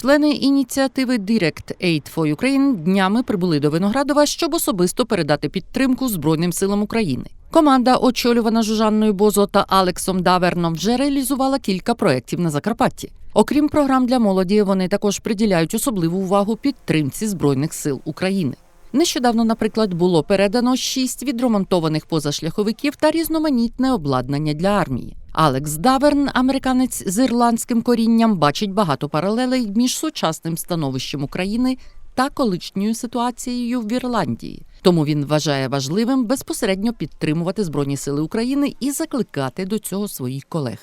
Члени ініціативи Direct Aid for Ukraine днями прибули до Виноградова, щоб особисто передати підтримку Збройним силам України. Команда, очолювана Жужанною Бозо та Алексом Даверном, вже реалізувала кілька проєктів на Закарпатті. Окрім програм для молоді, вони також приділяють особливу увагу підтримці Збройних сил України. Нещодавно, наприклад, було передано шість відремонтованих позашляховиків та різноманітне обладнання для армії. Алекс Даверн, американець з ірландським корінням, бачить багато паралелей між сучасним становищем України та колишньою ситуацією в Ірландії. Тому він вважає важливим безпосередньо підтримувати Збройні Сили України і закликати до цього своїх колег.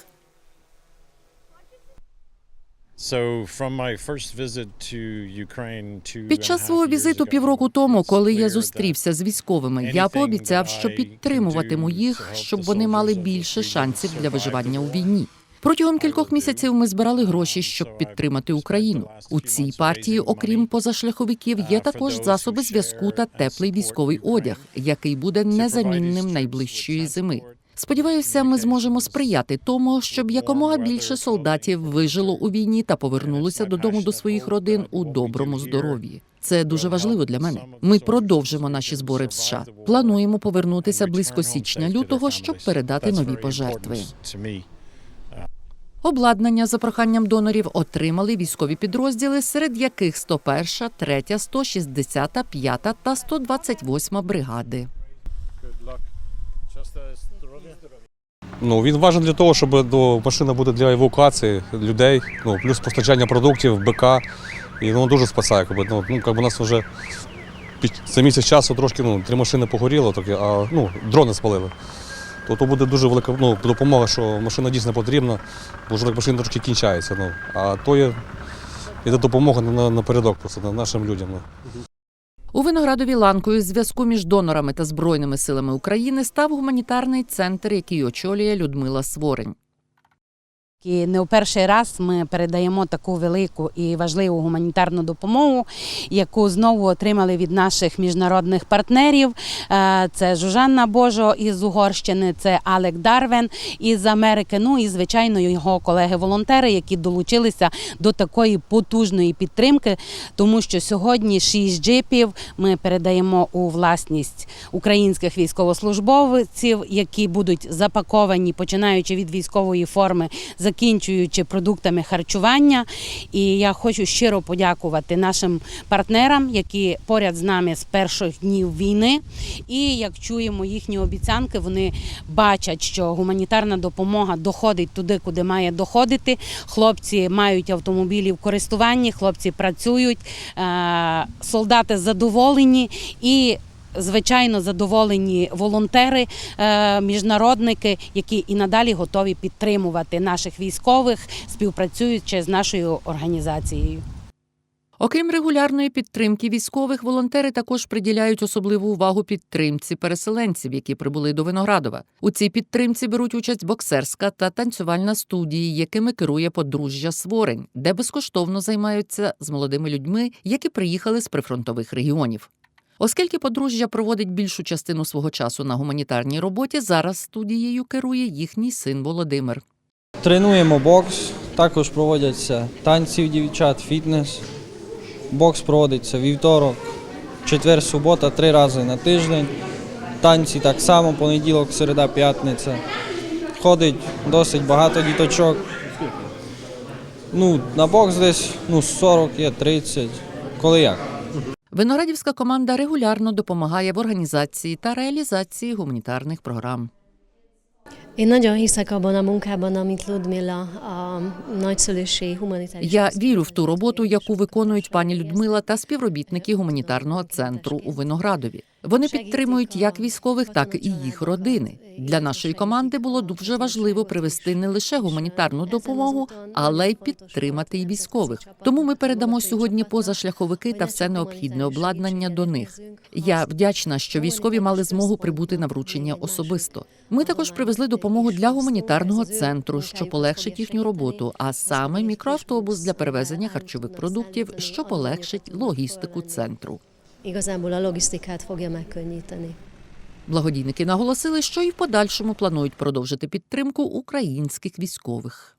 Під час свого візиту півроку тому, коли я зустрівся з військовими, я пообіцяв, що підтримуватиму їх, щоб вони мали більше шансів для виживання у війні. Протягом кількох місяців ми збирали гроші, щоб підтримати Україну. У цій партії, окрім позашляховиків, uh, є також засоби зв'язку та теплий військовий одяг, який буде незамінним найближчої зими. Сподіваюся, ми зможемо сприяти тому, щоб якомога більше солдатів вижило у війні та повернулося додому до своїх родин у доброму здоров'ї. Це дуже важливо для мене. Ми продовжимо наші збори в США. Плануємо повернутися близько січня-лютого, щоб передати нові пожертви. Обладнання за проханням донорів отримали військові підрозділи, серед яких 101, 3, 160, 5 та 128 бригади. Ну, він важен для того, щоб до машина буде для евакуації людей, ну, плюс постачання продуктів, БК. І воно дуже спасає. Якби, ну, ну, якби у нас вже під за місяць часу трошки ну, три машини погоріло, такі, а ну, дрони спалили. То, то буде дуже велика ну, допомога, що машина дійсно потрібна, бо вже так машина трошки кінчається. Ну, а то є, є допомога на, напередок просто на нашим людям. Ну. У Виноградові ланкою зв'язку між донорами та збройними силами України став гуманітарний центр, який очолює Людмила Сворень. І не в перший раз ми передаємо таку велику і важливу гуманітарну допомогу, яку знову отримали від наших міжнародних партнерів. Е, Це Жужанна Божо із Угорщини, це Алек Дарвен із Америки. Ну і звичайно його колеги-волонтери, які долучилися до такої потужної підтримки, тому що сьогодні шість джипів ми передаємо у власність українських військовослужбовців, які будуть запаковані, починаючи від військової форми, закінчуючи продуктами харчування. І я хочу щиро подякувати нашим партнерам, які поряд з нами з перших днів війни. І як чуємо їхні обіцянки, вони бачать, що гуманітарна допомога доходить туди, куди має доходити. Хлопці мають автомобілі в користуванні, хлопці працюють, е, солдати задоволені і. Звичайно, задоволені волонтери, е, міжнародники, які і надалі готові підтримувати наших військових, співпрацюючи з нашою організацією. Окрім регулярної підтримки військових, волонтери також приділяють особливу увагу підтримці переселенців, які прибули до Виноградова. У цій підтримці беруть участь боксерська та танцювальна студії, якими керує подружжя Сворень, де безкоштовно займаються з молодими людьми, які приїхали з прифронтових регіонів. Оскільки подружжя проводить більшу частину свого часу на гуманітарній роботі, зараз студією керує їхній син Володимир. Тренуємо бокс, також проводяться танці в дівчат, фітнес. Бокс проводиться вівторок, четвер, субота, три рази на тиждень. Танці так само, понеділок, середа, п'ятниця. Ходить досить багато діточок. Ну, на бокс десь ну, 40 є, 30. Коли як? Виноградівська команда регулярно допомагає в організації та реалізації гуманітарних програм. Я вірю в ту роботу, яку виконують пані Людмила та співробітники гуманітарного центру у Виноградові. Вони підтримують як військових, так і їх родини. Для нашої команди було дуже важливо привезти не лише гуманітарну допомогу, але й підтримати і військових. Тому ми передамо сьогодні позашляховики та все необхідне обладнання до них. Я вдячна, що військові мали змогу прибути на вручення особисто. Ми також привезли допомогу для гуманітарного центру, що полегшить їхню роботу, а саме мікроавтобус для перевезення харчових продуктів, що полегшить логістику центру. Igazából a logisztikát fogja. Благодійники наголосили, що і в подальшому планують продовжити підтримку українських військових.